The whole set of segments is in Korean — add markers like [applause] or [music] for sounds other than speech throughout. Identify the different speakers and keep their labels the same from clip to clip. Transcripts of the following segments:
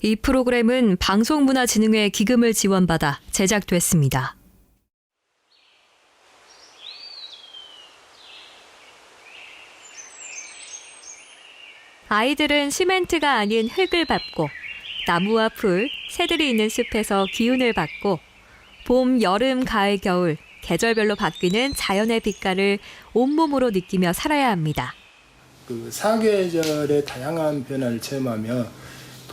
Speaker 1: 이 프로그램은 방송문화진흥회 기금을 지원받아 제작됐습니다. 아이들은 시멘트가 아닌 흙을 밟고 나무와 풀, 새들이 있는 숲에서 기운을 받고 봄, 여름, 가을, 겨울 계절별로 바뀌는 자연의 빛깔을 온몸으로 느끼며 살아야 합니다.
Speaker 2: 그 사계절의 다양한 변화를 체험하며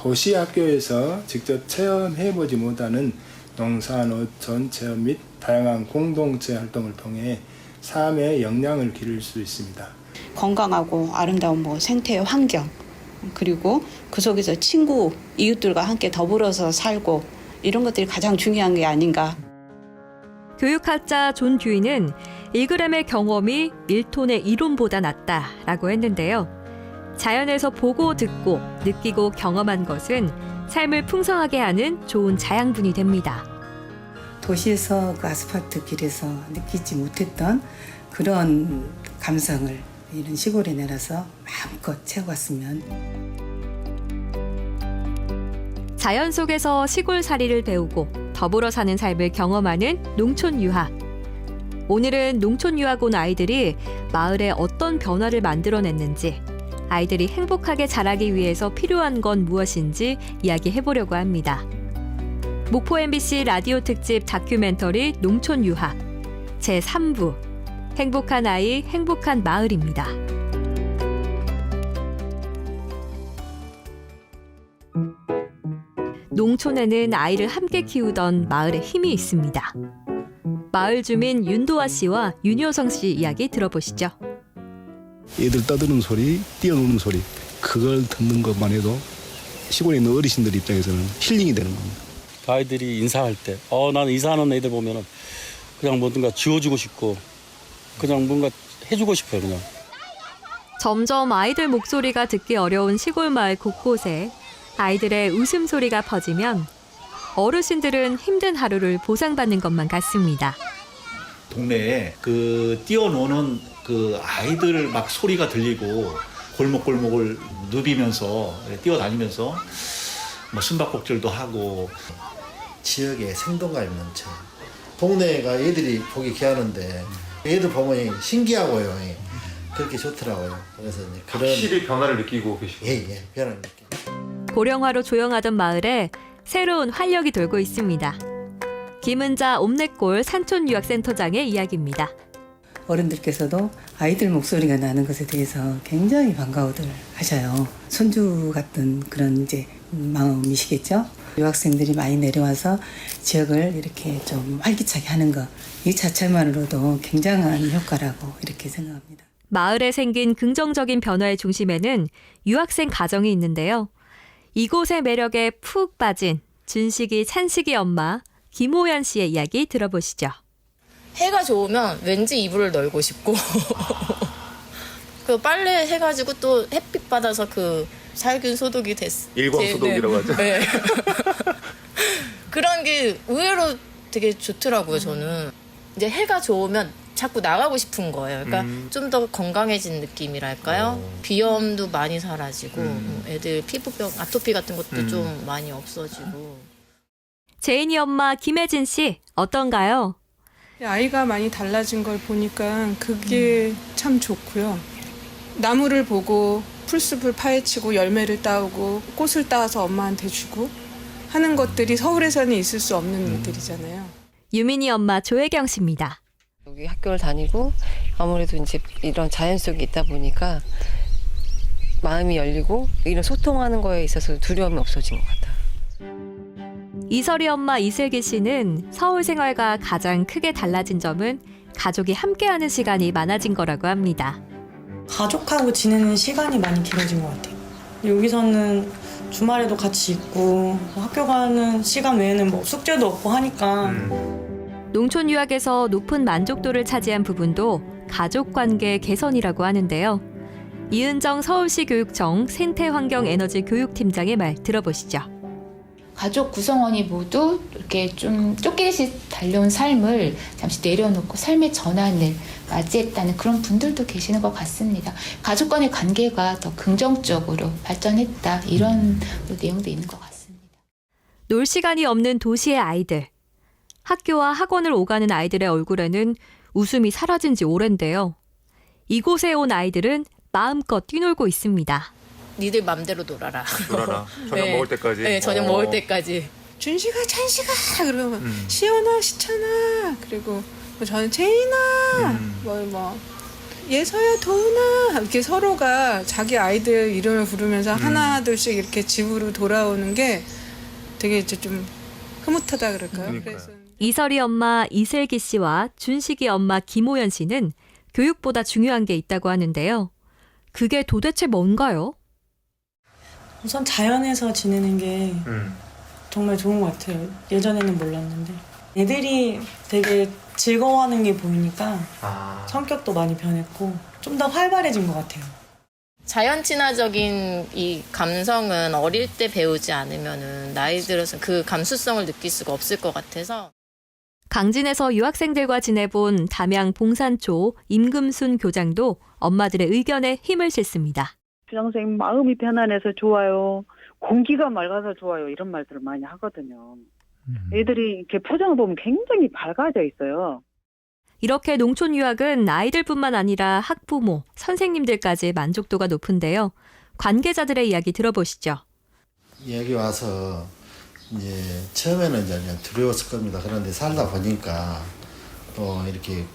Speaker 2: 도시 학교에서 직접 체험해보지 못하는 농산어촌 체험 및 다양한 공동체 활동을 통해 삶의 역량을 기를 수 있습니다.
Speaker 3: 건강하고 아름다운 뭐 생태 환경 그리고 그 속에서 친구 이웃들과 함께 더불어서 살고 이런 것들이 가장 중요한 게 아닌가
Speaker 1: 교육학자 존 듀이는 1g의 경험이 1톤의 이론보다 낫다라고 했는데요. 자연에서 보고 듣고 느끼고 경험한 것은 삶을 풍성하게 하는 좋은 자양분이 됩니다.
Speaker 4: 도시에서 그 아스팔트 길에서 느끼지 못했던 그런 감성을 이런 시골에 내려서 마음껏 채워갔으면
Speaker 1: 자연 속에서 시골살이를 배우고 더불어 사는 삶을 경험하는 농촌 유학. 오늘은 농촌 유학 온 아이들이 마을에 어떤 변화를 만들어냈는지, 아이들이 행복하게 자라기 위해서 필요한 건 무엇인지 이야기해 보려고 합니다. 목포 MBC 라디오 특집 다큐멘터리 농촌 유학 제 3부 행복한 아이 행복한 마을입니다. 농촌에는 아이를 함께 키우던 마을의 힘이 있습니다. 마을 주민 윤도아 씨와 윤효성 씨 이야기 들어보시죠.
Speaker 5: 애들 떠드는 소리, 뛰어노는 소리 그걸 듣는 것만 해도 시골에 있는 어르신들 입장에서는 힐링이 되는 겁니다.
Speaker 6: 그 아이들이 인사할 때, 어, 나는 이사하는 애들 보면은 그냥 뭐든가 지어주고 싶고 그냥 뭔가 해주고 싶어요, 그냥.
Speaker 1: 점점 아이들 목소리가 듣기 어려운 시골 마을 곳곳에 아이들의 웃음소리가 퍼지면 어르신들은 힘든 하루를 보상받는 것만 같습니다.
Speaker 7: 동네에 그 뛰어노는 그 아이들 막 소리가 들리고 골목골목을 누비면서 뛰어다니면서 뭐 숨바꼭질도 하고
Speaker 8: 지역에 생동감이 넘쳐. 동네가 애들이 보기 귀하는데 애들 보면 신기하고요. 예. 그렇게 좋더라고요. 그래서 이제 그런
Speaker 9: 확실히 변화를 느끼고 계시고
Speaker 8: 예, 예, 변화를 느끼.
Speaker 1: 고령화로 조용하던 마을에 새로운 활력이 돌고 있습니다. 김은자 옴내골 산촌 유학센터장의 이야기입니다.
Speaker 4: 어른들께서도 아이들 목소리가 나는 것에 대해서 굉장히 반가워들 하셔요. 손주 같은 그런 이제 마음이시겠죠? 유학생들이 많이 내려와서 지역을 이렇게 좀 활기차게 하는 것, 이 자체만으로도 굉장한 효과라고 이렇게 생각합니다.
Speaker 1: 마을에 생긴 긍정적인 변화의 중심에는 유학생 가정이 있는데요. 이곳의 매력에 푹 빠진 준식이 찬식이 엄마 김호연 씨의 이야기 들어보시죠.
Speaker 10: 해가 좋으면 왠지 이불을 널고 싶고 [laughs] 그 빨래 해가지고 또 햇빛 받아서 그 살균 소독이 됐
Speaker 9: 일광 소독이라고 하죠.
Speaker 10: 네. [laughs] 그런 게 의외로 되게 좋더라고요 저는 이제 해가 좋으면 자꾸 나가고 싶은 거예요. 그러니까
Speaker 9: 음.
Speaker 10: 좀 더 건강해진 느낌이랄까요?
Speaker 9: 어.
Speaker 10: 비염도 많이 사라지고
Speaker 9: 음.
Speaker 10: 뭐 애들 피부병 아토피 같은 것도
Speaker 9: 음.
Speaker 10: 좀 많이 없어지고
Speaker 1: 제인이 엄마 김혜진 씨 어떤가요?
Speaker 11: 아이가 많이 달라진 걸 보니까 그게 참 좋고요. 나무를 보고 풀숲을 파헤치고 열매를 따오고 꽃을 따서 엄마한테 주고 하는 것들이 서울에서는 있을 수 없는 일들이잖아요.
Speaker 1: 유민이 엄마 조혜경 씨입니다.
Speaker 12: 여기 학교를 다니고 아무래도 이제 이런 자연 속에 있다 보니까 마음이 열리고 이런 소통하는 거에 있어서 두려움이 없어진 것 같아요.
Speaker 1: 이설이 엄마 이슬기 씨는 서울 생활과 가장 크게 달라진 점은 가족이 함께하는 시간이 많아진 거라고 합니다.
Speaker 13: 가족하고 지내는 시간이 많이 길어진 것 같아요. 여기서는 주말에도 같이 있고 학교 가는 시간 외에는 뭐 숙제도 없고 하니까
Speaker 1: 농촌 유학에서 높은 만족도를 차지한 부분도 가족 관계 개선이라고 하는데요. 이은정 서울시 교육청 생태환경에너지 교육팀장의 말 들어보시죠.
Speaker 14: 가족 구성원이 모두 이렇게 좀 쫓기듯이 달려온 삶을 잠시 내려놓고 삶의 전환을 맞이했다는 그런 분들도 계시는 것 같습니다. 가족 간의 관계가 더 긍정적으로 발전했다 이런 내용도 있는 것 같습니다.
Speaker 1: 놀 시간이 없는 도시의 아이들. 학교와 학원을 오가는 아이들의 얼굴에는 웃음이 사라진 지 오랜데요. 이곳에 온 아이들은 마음껏 뛰놀고 있습니다.
Speaker 10: 니들 맘대로 놀아라.
Speaker 9: 놀아라. [laughs] 저녁 먹을 때까지?
Speaker 10: 네, 저녁
Speaker 9: 어.
Speaker 10: 먹을 때까지.
Speaker 11: 준식아 찬식아 그러면
Speaker 9: 음.
Speaker 11: 시연아 시찬아 그리고 뭐 저는 제인아
Speaker 9: 음.
Speaker 11: 뭐 뭐 예서야 도은아 이렇게 서로가 자기 아이들 이름을 부르면서
Speaker 9: 음.
Speaker 11: 하나 둘씩 이렇게 집으로 돌아오는 게 되게 이제 좀 흐뭇하다 그럴까요?
Speaker 9: 그러니까요.
Speaker 11: 그래서
Speaker 1: 이설이 엄마 이슬기 씨와 준식이 엄마 김호연 씨는 교육보다 중요한 게 있다고 하는데요. 그게 도대체 뭔가요?
Speaker 13: 우선 자연에서 지내는 게
Speaker 9: 음.
Speaker 13: 정말 좋은 것 같아요. 예전에는 몰랐는데. 애들이 되게 즐거워하는 게 보이니까
Speaker 9: 아.
Speaker 13: 성격도 많이 변했고 좀 더 활발해진 것 같아요.
Speaker 10: 자연 친화적인 이 감성은 어릴 때 배우지 않으면은 나이 들어서 그 감수성을 느낄 수가 없을 것 같아서
Speaker 1: 강진에서 유학생들과 지내본 담양 봉산초 임금순 교장도 엄마들의 의견에 힘을 실습니다.
Speaker 15: 교장 선생님 마음이 편안해서 좋아요. 공기가 맑아서 좋아요. 이런 말들을 많이 하거든요. 애들이 이렇게 표정을 보면 굉장히 밝아져 있어요.
Speaker 1: 이렇게 농촌 유학은 아이들뿐만 아니라 학부모, 선생님들까지 만족도가 높은데요. 관계자들의 이야기 들어보시죠.
Speaker 8: 여기 와서 이제 처음에는 이제 그냥 두려웠을 겁니다. 그런데 살다 보니까 또 이렇게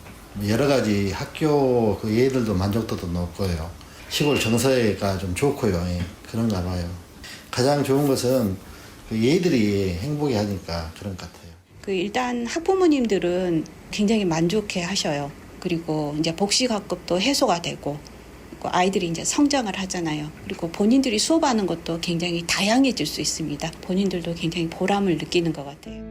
Speaker 8: 여러 가지 학교 그 애들도 만족도도 높고요. 시골 정서가 좀 좋고요. 예, 그런가 봐요. 가장 좋은 것은 그 애들이 행복해 하니까 그런 것 같아요.
Speaker 3: 그 일단 학부모님들은 굉장히 만족해 하셔요. 그리고 이제 복식학급도 해소가 되고 아이들이 이제 성장을 하잖아요. 그리고 본인들이 수업하는 것도 굉장히 다양해질 수 있습니다. 본인들도 굉장히 보람을 느끼는 것 같아요.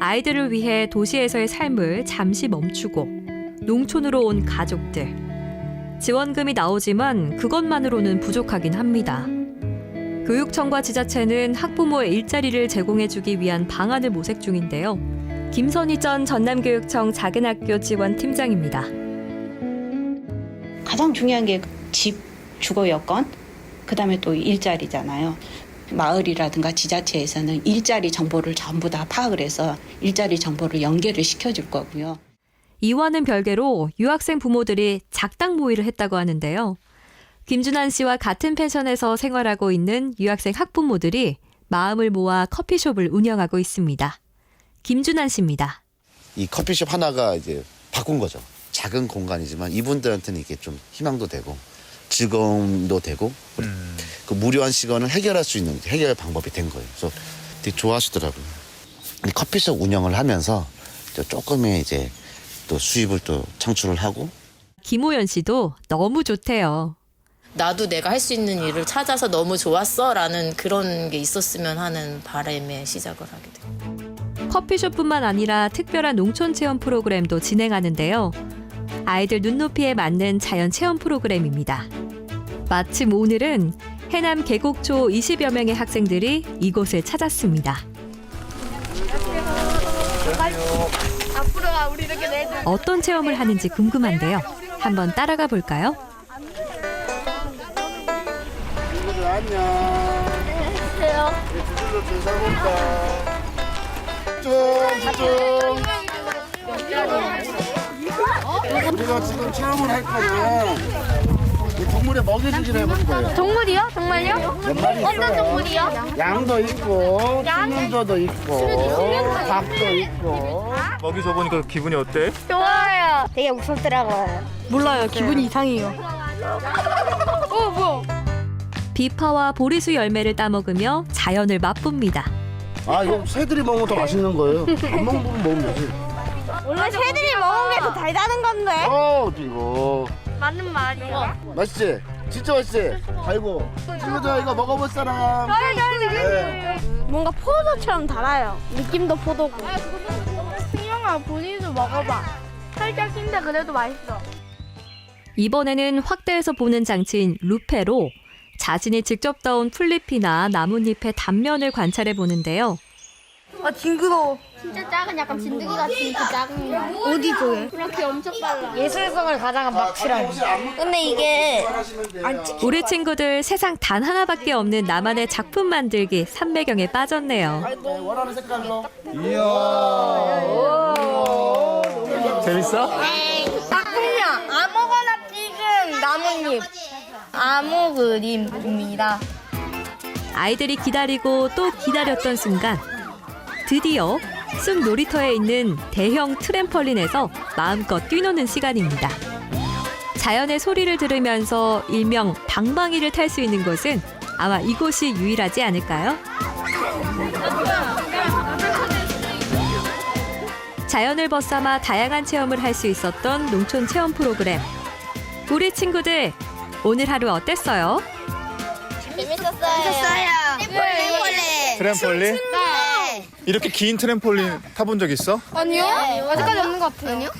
Speaker 1: 아이들을 위해 도시에서의 삶을 잠시 멈추고 농촌으로 온 가족들. 지원금이 나오지만 그것만으로는 부족하긴 합니다. 교육청과 지자체는 학부모의 일자리를 제공해주기 위한 방안을 모색 중인데요. 김선희 전 전남교육청 작은 학교 지원 팀장입니다.
Speaker 3: 가장 중요한 게 집 주거 여건, 그 다음에 또 일자리잖아요. 마을이라든가 지자체에서는 일자리 정보를 전부 다 파악을 해서 일자리 정보를 연계를 시켜줄 거고요.
Speaker 1: 이와는 별개로 유학생 부모들이 작당 모의를 했다고 하는데요. 김준환 씨와 같은 펜션에서 생활하고 있는 유학생 학부모들이 마음을 모아 커피숍을 운영하고 있습니다. 김준환 씨입니다.
Speaker 16: 이 커피숍 하나가 이제 바꾼 거죠. 작은 공간이지만 이분들한테는 이게 좀 희망도 되고 즐거움도 되고 그 무료한 시간을 해결할 수 있는 해결 방법이 된 거예요. 그래서 되게 좋아하시더라고요. 이 커피숍 운영을 하면서 또 조금의 이제 또 수입을 또 창출을 하고
Speaker 1: 김호연 씨도 너무 좋대요.
Speaker 10: 나도 내가 할 수 있는 일을 찾아서 너무 좋았어라는 그런 게 있었으면 하는 바람에 시작을 하게 돼요.
Speaker 1: 커피숍뿐만 아니라 특별한 농촌 체험 프로그램도 진행하는데요. 아이들 눈높이에 맞는 자연 체험 프로그램입니다. 마침 오늘은 해남 계곡초 20여 명의 학생들이 이곳을 찾았습니다.
Speaker 17: 앞으로 와 우리 이렇게 내줘.
Speaker 1: 어떤 체험을 하는지 궁금한데요. 한번 따라가 볼까요?
Speaker 8: 친구들 안녕.
Speaker 17: 안녕하세요.
Speaker 8: 우리가 지금 체험을 할 거는 이 동물의 먹이주기를 해볼 거예요.
Speaker 17: 동물이요? 정말요?
Speaker 8: 몇 마리
Speaker 17: 어떤
Speaker 8: 있어요?
Speaker 17: 동물이요?
Speaker 8: 양도 있고,
Speaker 17: 양?
Speaker 8: 수면조도 있고. 닭도 있고.
Speaker 9: 먹이 줘보니까 기분이 어때?
Speaker 17: 좋아요. 되게 무섭더라고요. 몰라요. 기분이 이상해요. [laughs] 어, 뭐?
Speaker 1: 비파와 보리수 열매를 따먹으며 자연을 맛봅니다.
Speaker 8: 아, 이거 새들이 먹으면 더 맛있는 거예요. 안 먹는 부분 먹으면 되지.
Speaker 17: 원래 새들이 먹은 게 더 달다는 건데.
Speaker 8: 어, 이거.
Speaker 17: 맞는 말이야.
Speaker 8: 맛있지? 진짜 맛있지? 달고. 친구들 이거 먹어볼 사람. 네.
Speaker 17: 뭔가 포도처럼 달아요. 느낌도 포도고. 승영아, 본인도 먹어봐. 살짝 흰데 그래도 맛있어.
Speaker 1: 이번에는 확대해서 보는 장치인 루페로 자신이 직접 따온 풀잎이나 나뭇잎의 단면을 관찰해 보는데요.
Speaker 17: 아, 징그러워. 진짜 작은 약간 진드기 같은 그 작은 거. 어디 쪽에? 그렇게 엄청 빨라. 예술성을 가장한 막실한. 근데 이게
Speaker 1: 우리 친구들 세상 단 하나밖에 없는 나만의 작품 만들기 삼매경에 빠졌네요.
Speaker 9: 재밌어?
Speaker 17: 딱 그냥 아무거나 찍은 나뭇잎. 아무 그림입니다.
Speaker 1: 아이들이 기다리고 또 기다렸던 순간 드디어 숲 놀이터에 있는 대형 트램펄린에서 마음껏 뛰노는 시간입니다. 자연의 소리를 들으면서 일명 방방이를 탈 수 있는 곳은 아마 이곳이 유일하지 않을까요? 자연을 벗삼아 다양한 체험을 할 수 있었던 농촌 체험 프로그램. 우리 친구들 오늘 하루 어땠어요?
Speaker 17: 재밌었어요. 트램폴린.
Speaker 9: 트램폴린?
Speaker 17: 네.
Speaker 9: 이렇게 긴 트램폴린 타본 적 있어?
Speaker 17: 아니요? 아직까지 없는 것 같아요. 아니요?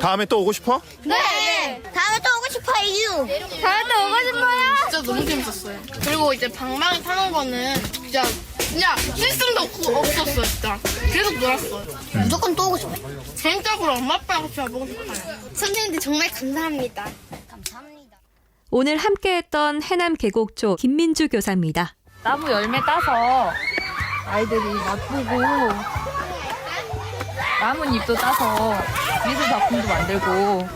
Speaker 9: 다음에 또 오고 싶어?
Speaker 17: 네. 다음에 또 오고 싶어요. 다음에 또 오고 싶어요. 진짜 너무 재밌었어요. 그리고 이제 방망이 타는 거는 진짜 그냥 실수도 없고 없었어요. 진짜 계속 놀았어요. 무조건 또 오고 싶어요. 개인적으로 엄마 아빠랑 같이 와보고 싶어요. 선생님들 정말 감사합니다. 감사합니다.
Speaker 1: 오늘 함께했던 해남 계곡초 김민주 교사입니다.
Speaker 18: 나무 열매 따서 아이들이 맛보고 나뭇잎도 따서 미술 작품도 만들고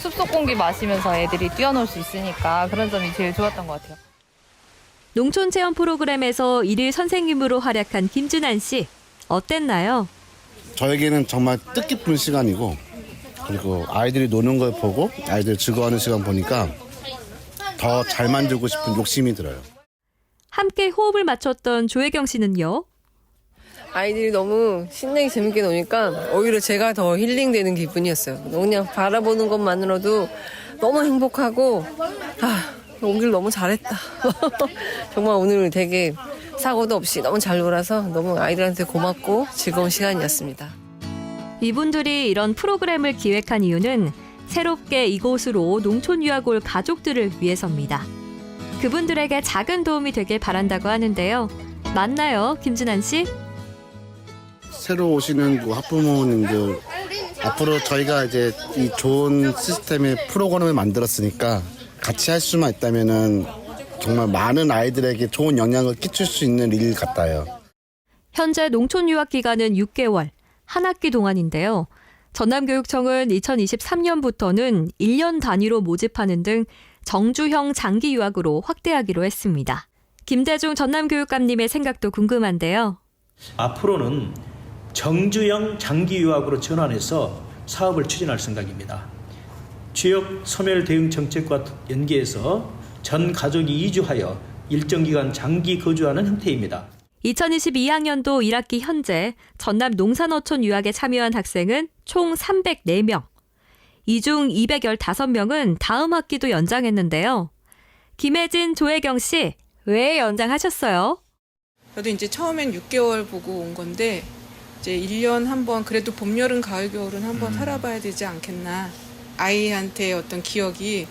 Speaker 18: 숲속 공기 마시면서 애들이 뛰어놀 수 있으니까 그런 점이 제일 좋았던 것 같아요.
Speaker 1: 농촌 체험 프로그램에서 일일 선생님으로 활약한 김준환 씨 어땠나요?
Speaker 16: 저에게는 정말 뜻깊은 시간이고 그리고 아이들이 노는 걸 보고 아이들 즐거워하는 시간 보니까 더 잘 만들고 싶은 욕심이 들어요.
Speaker 1: 함께 호흡을 맞췄던 조혜경 씨는요.
Speaker 12: 아이들이 너무 신나게 재밌게 노니까 오히려 제가 더 힐링되는 기분이었어요. 그냥 바라보는 것만으로도 너무 행복하고 아 오길 너무 잘했다. [laughs] 정말 오늘 되게 사고도 없이 너무 잘 놀아서 너무 아이들한테 고맙고 즐거운 시간이었습니다.
Speaker 1: 이분들이 이런 프로그램을 기획한 이유는 새롭게 이곳으로 농촌 유학 올 가족들을 위해서입니다. 그분들에게 작은 도움이 되길 바란다고 하는데요. 맞나요, 김준환 씨?
Speaker 16: 새로 오시는 그 학부모님들 앞으로 저희가 이제 이 좋은 시스템의 프로그램을 만들었으니까 같이 할 수만 있다면은 정말 많은 아이들에게 좋은 영향을 끼칠 수 있는 일 같아요.
Speaker 1: 현재 농촌 유학 기간은 6개월, 한 학기 동안인데요. 전남교육청은 2023년부터는 1년 단위로 모집하는 등 정주형 장기 유학으로 확대하기로 했습니다. 김대중 전남교육감님의 생각도 궁금한데요.
Speaker 19: 앞으로는 정주형 장기 유학으로 전환해서 사업을 추진할 생각입니다. 지역 소멸 대응 정책과 연계해서 전 가족이 이주하여 일정 기간 장기 거주하는 형태입니다.
Speaker 1: 2022학년도 1학기 현재 전남 농산어촌 유학에 참여한 학생은 총 304명. 이 중 215명은 다음 학기도 연장했는데요. 김혜진, 조혜경 씨, 왜 연장하셨어요?
Speaker 11: 저도 이제 처음엔 6개월 보고 온 건데 이제 1년 한 번 그래도 봄, 여름, 가을, 겨울은 한번 살아봐야 되지 않겠나. 아이한테 어떤 기억이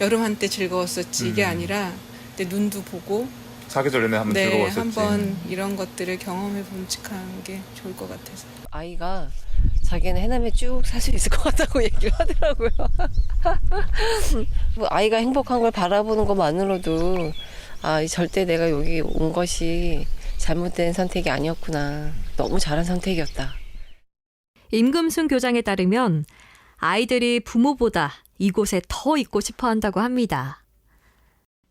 Speaker 11: 여름 한때 즐거웠었지 이게
Speaker 9: 음.
Speaker 11: 아니라 내 눈도 보고
Speaker 9: 사계절 내내 한번
Speaker 11: 네,
Speaker 9: 즐거웠었지.
Speaker 11: 한번 이런 것들을 경험해 봄직하는 게 좋을 것 같아서.
Speaker 12: 아이가 자기는 해남에 쭉 살 수 있을 것 같다고 [laughs] 얘기를 하더라고요. [laughs] 뭐 아이가 행복한 걸 바라보는 것만으로도 아, 이 절대 내가 여기 온 것이 잘못된 선택이 아니었구나. 너무 잘한 선택이었다.
Speaker 1: 임금순 교장에 따르면 아이들이 부모보다 이곳에 더 있고 싶어 한다고 합니다.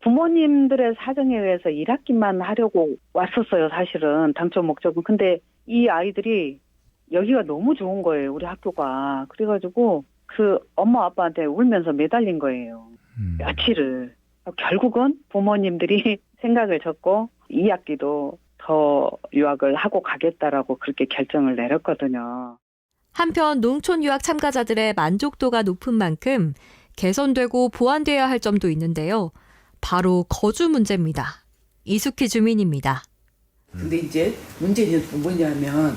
Speaker 15: 부모님들의 사정에 의해서 1학기만 하려고 왔었어요, 사실은. 당초 목적은. 근데 이 아이들이 여기가 너무 좋은 거예요, 우리 학교가. 그래가지고 그 엄마 아빠한테 울면서 매달린 거예요. 며칠을. 결국은 부모님들이 [laughs] 생각을 졌고 2학기도 더 유학을 하고 가겠다라고 그렇게 결정을 내렸거든요.
Speaker 1: 한편 농촌 유학 참가자들의 만족도가 높은 만큼 개선되고 보완돼야 할 점도 있는데요. 바로 거주 문제입니다. 이숙희 주민입니다.
Speaker 20: 근데 이제 문제는 뭐냐면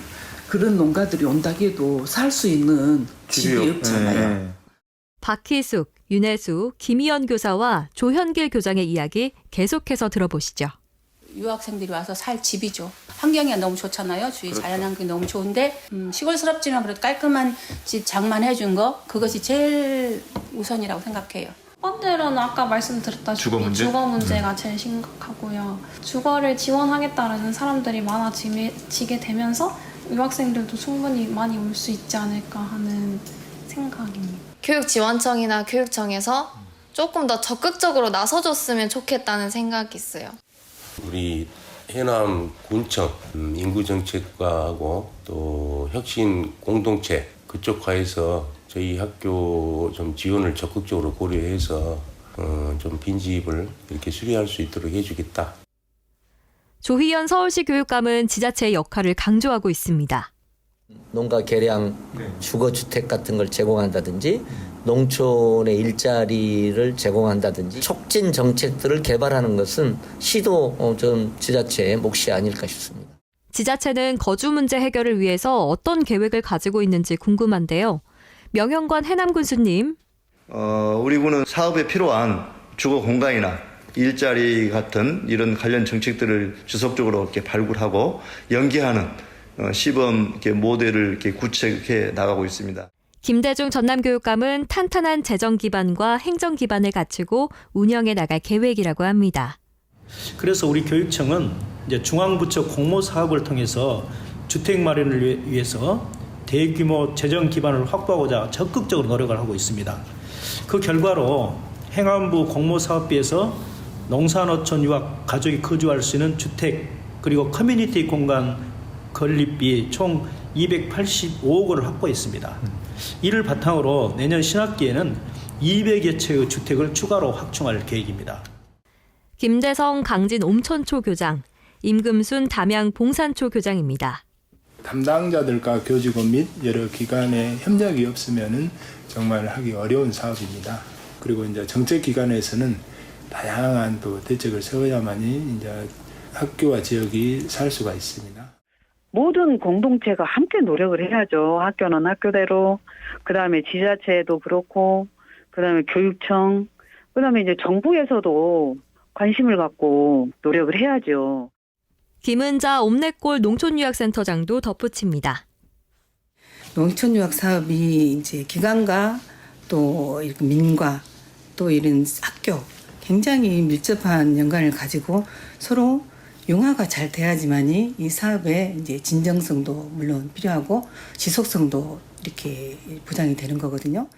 Speaker 20: 그런 농가들이 온다고 해도 살 수 있는 집이 없잖아요.
Speaker 1: 박희숙, 윤혜수, 김희연 교사와 조현길 교장의 이야기 계속해서 들어보시죠.
Speaker 21: 유학생들이 와서 살 집이죠. 환경이 너무 좋잖아요. 주위
Speaker 22: 그렇죠.
Speaker 21: 자연환경이 너무 좋은데 음, 시골스럽지만 그래도 깔끔한 집 장만해준 거 그것이 제일 우선이라고 생각해요.
Speaker 23: 첫 번째로는 아까 말씀드렸다시피
Speaker 22: 주거 문제?
Speaker 23: 문제가 제일 심각하고요. 주거를 지원하겠다라는 사람들이 많아지게 되면서 유학생들도 충분히 많이 올 수 있지 않을까 하는 생각입니다.
Speaker 10: 교육지원청이나 교육청에서 조금 더 적극적으로 나서줬으면 좋겠다는 생각이 있어요.
Speaker 24: 우리 해남 군청 음, 인구정책과하고 또 혁신 공동체 그쪽과에서 저희 학교 좀 지원을 적극적으로 고려해서 어, 좀 빈집을 이렇게 수리할 수 있도록 해주겠다.
Speaker 1: 조희연 서울시 교육감은 지자체의 역할을 강조하고 있습니다.
Speaker 25: 농가 개량 주거 주택 같은 걸 제공한다든지 농촌의 일자리를 제공한다든지 촉진 정책들을 개발하는 것은 시도 어, 좀 지자체의 몫이 아닐까 싶습니다.
Speaker 1: 지자체는 거주 문제 해결을 위해서 어떤 계획을 가지고 있는지 궁금한데요. 명현관 해남군수님,
Speaker 26: 어, 우리 군은 사업에 필요한 주거 공간이나 일자리 같은 이런 관련 정책들을 지속적으로 이렇게 발굴하고 연계하는 어, 시범 이렇게 모델을 이렇게 구체해 나가고 있습니다.
Speaker 1: 김대중 전남교육감은 탄탄한 재정 기반과 행정 기반을 갖추고 운영해 나갈 계획이라고 합니다.
Speaker 19: 그래서 우리 교육청은 이제 중앙부처 공모 사업을 통해서 주택 마련을 위해- 위해서 대규모 재정 기반을 확보하고자 적극적으로 노력을 하고 있습니다. 그 결과로 행안부 공모 사업비에서 농산어촌 유학 가족이 거주할 수 있는 주택 그리고 커뮤니티 공간 건립비 총 285억 원을 확보했습니다. 이를 바탕으로 내년 신학기에는 200여 채의 주택을 추가로 확충할 계획입니다.
Speaker 1: 김대성 강진 옴천초 교장, 임금순 담양 봉산초 교장입니다.
Speaker 2: 담당자들과 교직원 및 여러 기관의 협력이 없으면은 정말 하기 어려운 사업입니다. 그리고 이제 정책 기관에서는 다양한 또 대책을 세워야만이 이제 학교와 지역이 살 수가 있습니다.
Speaker 15: 모든 공동체가 함께 노력을 해야죠. 학교는 학교대로, 그 다음에 지자체도 그렇고, 그 다음에 교육청, 그 다음에 이제 정부에서도 관심을 갖고 노력을 해야죠.
Speaker 1: 김은자 옴내골 농촌유학센터장도 덧붙입니다.
Speaker 4: 농촌 유학 사업이 이제 기관과 또 이렇게 민과 또 이런 학교 굉장히 밀접한 연관을 가지고 서로 융화가 잘 돼야지만이 이 사업의 이제 진정성도 물론 필요하고 지속성도 이렇게 보장이 되는 거거든요.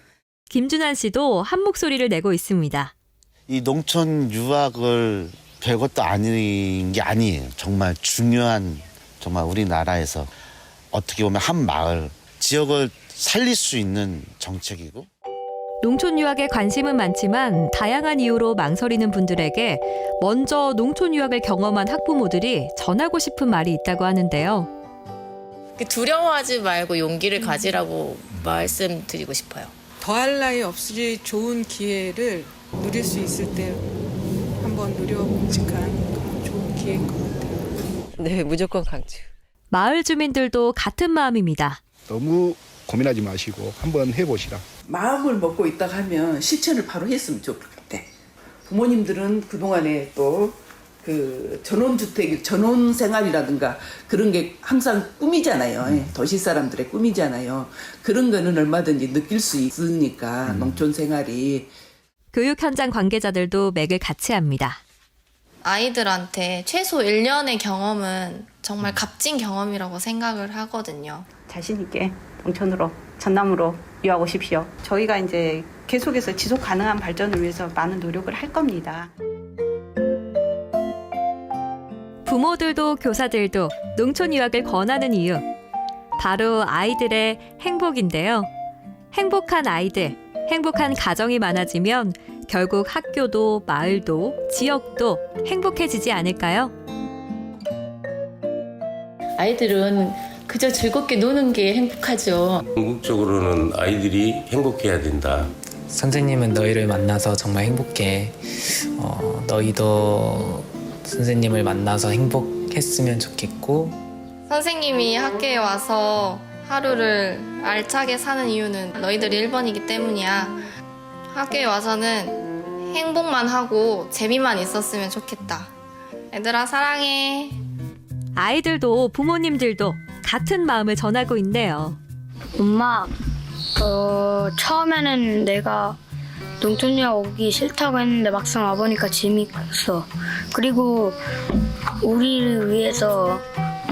Speaker 1: 김준환 씨도 한 목소리를 내고 있습니다.
Speaker 16: 이 농촌 유학을 별것도 아닌 게 아니에요. 정말 중요한 정말 우리나라에서 어떻게 보면 한 마을 지역을 살릴 수 있는 정책이고
Speaker 1: 농촌 유학에 관심은 많지만 다양한 이유로 망설이는 분들에게 먼저 농촌 유학을 경험한 학부모들이 전하고 싶은 말이 있다고 하는데요.
Speaker 10: 두려워하지 말고 용기를 가지라고 말씀드리고 싶어요.
Speaker 11: 더할 나위 없이 좋은 기회를 누릴 수 있을 때 한번 누려보직한 그런 좋은 기회인 것 같아요.
Speaker 12: 네, 무조건 강추.
Speaker 1: 마을 주민들도 같은 마음입니다.
Speaker 5: 너무 고민하지 마시고 한번 해보시라.
Speaker 20: 마음을 먹고 있다 하면 실천을 바로 했으면 좋을 것 같아. 부모님들은 그동안에 또 그 전원주택, 전원 생활이라든가 그런 게 항상 꿈이잖아요. 예, 도시 사람들의 꿈이잖아요. 그런 거는 얼마든지 느낄 수 있으니까 농촌 생활이
Speaker 1: 교육 현장 관계자들도 맥을 같이 합니다.
Speaker 10: 아이들한테 최소 1년의 경험은 정말 값진 경험이라고 생각을 하거든요.
Speaker 3: 자신 있게 농촌으로 전남으로 유학 오십시오. 저희가 이제 계속해서 지속 가능한 발전을 위해서 많은 노력을 할 겁니다.
Speaker 1: 부모들도 교사들도 농촌 유학을 권하는 이유. 바로 아이들의 행복인데요. 행복한 아이들, 행복한 가정이 많아지면 결국 학교도 마을도 지역도 행복해지지 않을까요?
Speaker 14: 아이들은 그저 즐겁게 노는 게 행복하죠.
Speaker 24: 궁극적으로는 아이들이 행복해야 된다.
Speaker 27: 선생님은 너희를 만나서 정말 행복해. 어, 너희도 선생님을 만나서 행복했으면 좋겠고
Speaker 10: 선생님이 학교에 와서 하루를 알차게 사는 이유는 너희들이 1번이기 때문이야. 학교에 와서는 행복만 하고 재미만 있었으면 좋겠다.
Speaker 23: 얘들아 사랑해.
Speaker 1: 아이들도 부모님들도 같은 마음을 전하고 있네요.
Speaker 28: 엄마, 어, 처음에는 내가 농촌유학 오기 싫다고 했는데 막상 와보니까 재밌어. 그리고 우리를 위해서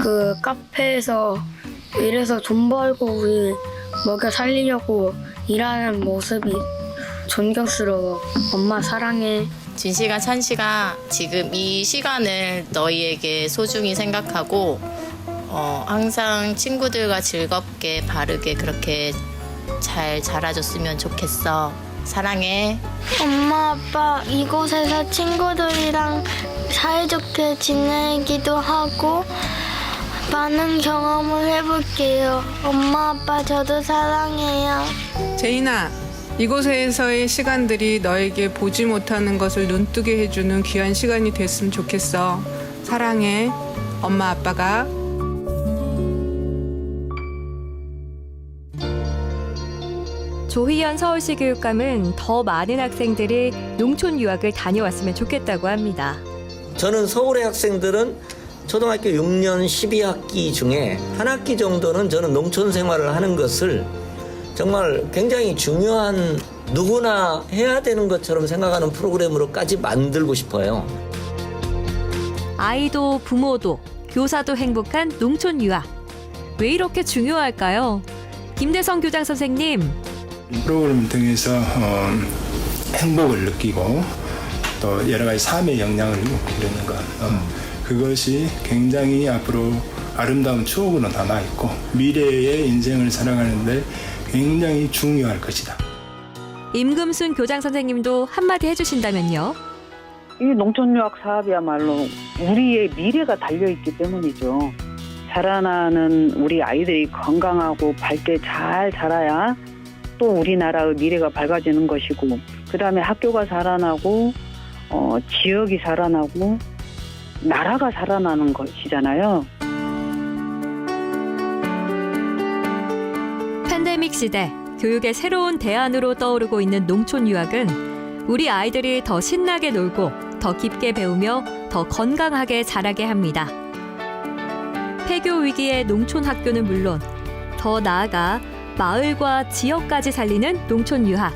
Speaker 28: 그 카페에서 일해서 돈 벌고 우리 먹여 살리려고 일하는 모습이 존경스러워. 엄마 사랑해.
Speaker 10: 진시가 찬시가 지금 이 시간을 너희에게 소중히 생각하고 어, 항상 친구들과 즐겁게 바르게 그렇게 잘 자라줬으면 좋겠어. 사랑해.
Speaker 28: 엄마, 아빠 이곳에서 친구들이랑 사이좋게 지내기도 하고 많은 경험을 해볼게요. 엄마, 아빠 저도 사랑해요.
Speaker 11: 제인아, 이곳에서의 시간들이 너에게 보지 못하는 것을 눈뜨게 해주는 귀한 시간이 됐으면 좋겠어. 사랑해. 엄마, 아빠가.
Speaker 1: 조희연 서울시 교육감은 더 많은 학생들이 농촌 유학을 다녀왔으면 좋겠다고 합니다.
Speaker 25: 저는 서울의 학생들은 초등학교 6년 12학기 중에 한 학기 정도는 저는 농촌 생활을 하는 것을 정말 굉장히 중요한 누구나 해야 되는 것처럼 생각하는 프로그램으로까지 만들고 싶어요.
Speaker 1: 아이도 부모도 교사도 행복한 농촌 유학. 왜 이렇게 중요할까요? 김대성 교장 선생님,
Speaker 2: 프로그램을 통해서 어, 행복을 느끼고 또 여러 가지 삶의 영향을 이루는 것 어, 그것이 굉장히 앞으로 아름다운 추억으로 남아 있고 미래의 인생을 살아가는데 굉장히 중요할 것이다.
Speaker 1: 임금순 교장 선생님도 한마디 해주신다면요.
Speaker 15: 이 농촌유학 사업이야말로 우리의 미래가 달려있기 때문이죠. 자라나는 우리 아이들이 건강하고 밝게 잘 자라야 또 우리나라의 미래가 밝아지는 것이고, 그 다음에 학교가 살아나고, 어, 지역이 살아나고, 나라가 살아나는 것이잖아요.
Speaker 1: 팬데믹 시대 교육의 새로운 대안으로 떠오르고 있는 농촌 유학은 우리 아이들이 더 신나게 놀고 더 깊게 배우며 더 건강하게 자라게 합니다. 폐교 위기의 농촌 학교는 물론 더 나아가 마을과 지역까지 살리는 농촌 유학.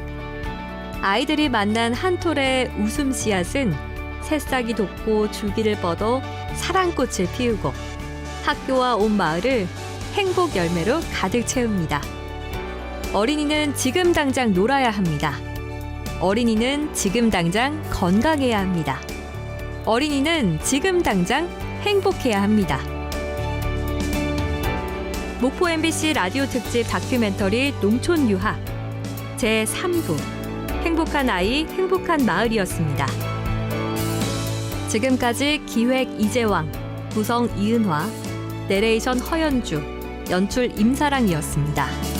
Speaker 1: 아이들이 만난 한 톨의 웃음 씨앗은 새싹이 돋고 줄기를 뻗어 사랑꽃을 피우고 학교와 온 마을을 행복 열매로 가득 채웁니다. 어린이는 지금 당장 놀아야 합니다. 어린이는 지금 당장 건강해야 합니다. 어린이는 지금 당장 행복해야 합니다. 목포 MBC 라디오 특집 다큐멘터리 농촌 유학 제 3부 행복한 아이 행복한 마을이었습니다. 지금까지 기획 이재왕, 구성 이은화, 내레이션 허연주, 연출 임사랑이었습니다.